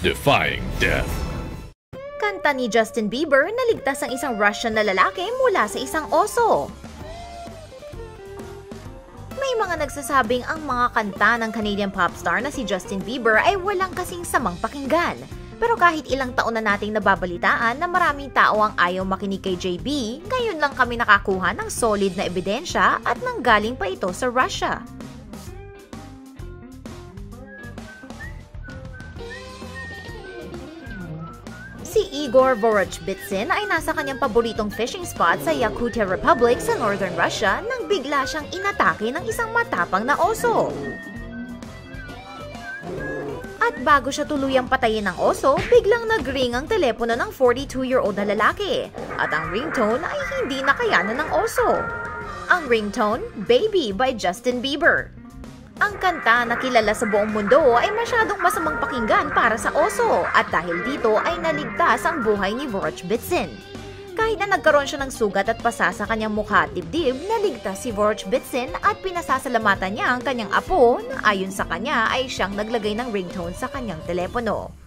defying death. Kanta ni Justin Bieber na ligtas ang isang Russian na lalaki mula sa isang oso. May mga nagsasabing ang mga kanta ng Canadian pop star na si Justin Bieber ay walang kasing samang pakinggan. Pero kahit ilang taon na nating nababalitaan na maraming tao ang ayaw makinig kay JB, ngayon lang kami nakakuha ng solid na ebidensya at nanggaling pa ito sa Russia. Igor Vorochbitsin ay nasa kanyang paboritong fishing spot sa Yakutia Republic sa northern Russia nang bigla siyang inatake ng isang matapang na oso. At bago siya tuluyang patayin ng oso, biglang nag-ring ang telepono ng 42-year-old na lalaki. At ang ringtone ay hindi nakayanan ng oso. Ang ringtone, Baby by Justin Bieber. Ang kanta na kilala sa buong mundo ay masyadong masamang pakinggan para sa oso at dahil dito ay naligtas ang buhay ni Vorchbitsin. Kahit na nagkaroon siya ng sugat at pasa sa kanyang mukha at dibdib, naligtas si Vorchbitsin at pinasasalamatan niya ang kanyang apo na ayon sa kanya ay siyang naglagay ng ringtone sa kanyang telepono.